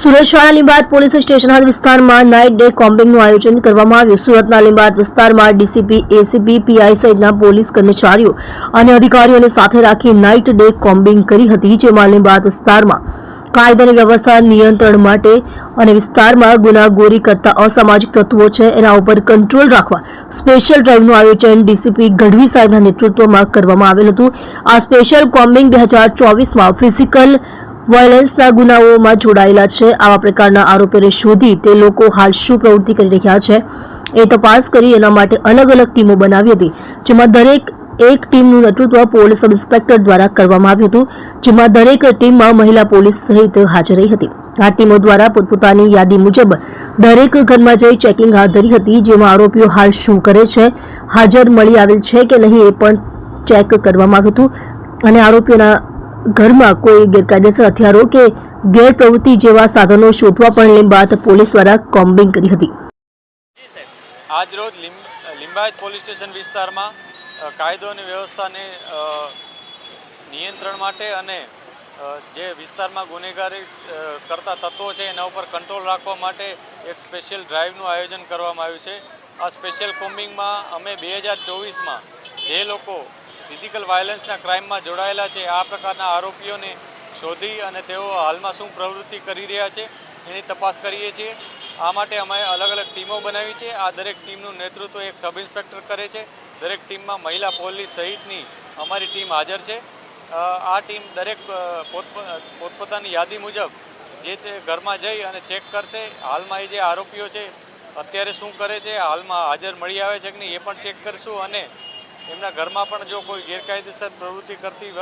શાળા લીંબાદ police station હદ વિસ્તારમાં નાઇટ ડે કોમ્બિંગનું આયોજન કરવામાં આવ્યું. સુરતના લીંબાદ વિસ્તારમાં ડીસીપી, એસીપી, પીઆઈ સહિતના પોલીસ કર્મચારીઓ અને અધિકારીઓને સાથે રાખી નાઇટ ડે કોમ્બિંગ કરી હતી, જેમાં લીંબાદ વિસ્તારમાં કાયદાની વ્યવસ્થા નિયંત્રણ માટે અને વિસ્તારમાં ગુનાગોરી કરતા અસામાજિક તત્વો છે, એના ઉપર કંટ્રોલ રાખવા સ્પેશિયલ ડ્રાઇવનું આયોજન ડીસીપી ગઢવી સાહેબના નેતૃત્વમાં કરવામાં આવેલ હતું. આ સ્પેશિયલ કોમ્બિંગ બે હજાર ચોવીસમાં ફિઝિકલ વાયોલન્સના ગુનાઓમાં જોડાયેલા છે. આવા પ્રકારના આરોપીઓને શોધી તે લોકો હાલ શું પ્રવૃત્તિ કરી રહ્યા છે એ તપાસ કરી એના માટે અલગ અલગ ટીમો બનાવી હતી. જેમાં દરેક એક ટીમનું નેતૃત્વ પોલીસ સબ ઇન્સ્પેક્ટર દ્વારા કરવામાં આવ્યું હતું. જેમાં દરેક ટીમમાં મહિલા પોલીસ સહિત હાજર રહી હતી. આ ટીમો દ્વારા પોતપોતાની યાદી મુજબ દરેક ઘરમાં જઈ ચેકિંગ હાથ ધરી હતી. જેમાં આરોપીઓ હાલ શું કરે છે, હાજર મળી આવેલ છે કે નહીં એ પણ ચેક કરવામાં આવ્યું હતું. અને આરોપીઓના ઘરમાં કોઈ ગેરકાયદેસર હથિયારો કે ગેરપ્રવૃત્તિ જેવા સાધનો શોધવા પણ લીંબાત પોલીસ દ્વારા કોમ્બિંગ કરી હતી. આજરોજ લીંબ લિંબાયત પોલીસ સ્ટેશન વિસ્તારમાં કાયદો અને વ્યવસ્થાને નિયંત્રણ માટે અને જે વિસ્તારમાં ગુનેગારી કરતા તત્વો છે એના ઉપર કંટ્રોલ રાખવા માટે એક સ્પેશિયલ ડ્રાઈવનું આયોજન કરવામાં આવ્યું છે. આ સ્પેશિયલ કોમ્બિંગમાં અમે બે હજાર ચોવીસમાં જે લોકો ફિઝિકલ વાયલન્સના ક્રાઇમમાં જોડાયેલા છે. આ પ્રકારના આરોપીઓને શોધી અને તેઓ હાલમાં શું પ્રવૃત્તિ કરી રહ્યા છે એની તપાસ કરીએ છીએ. આ માટે અમે અલગ અલગ ટીમો બનાવી છે. આ દરેક ટીમનું નેતૃત્વ એક સબ ઇન્સ્પેક્ટર કરે છે. દરેક ટીમમાં મહિલા પોલીસ સહિતની અમારી ટીમ હાજર છે. આ ટીમ દરેક પોતપોતાની યાદી મુજબ જે તે ઘરમાં જઈ અને ચેક કરશે હાલમાં એ જે આરોપીઓ છે અત્યારે શું કરે છે, હાલમાં હાજર મળી આવે છે કે નહીં એ પણ ચેક કરશું અને એમના ઘરમાં પણ જો કોઈ ગેરકાયદેસર પ્રવૃત્તિ કરતી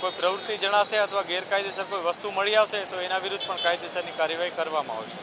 કોઈ પ્રવૃત્તિ જણાશે અથવા ગેરકાયદેસર કોઈ વસ્તુ મળી આવશે, તો એના વિરુદ્ધ પણ કાયદેસરની કાર્યવાહી કરવામાં આવશે.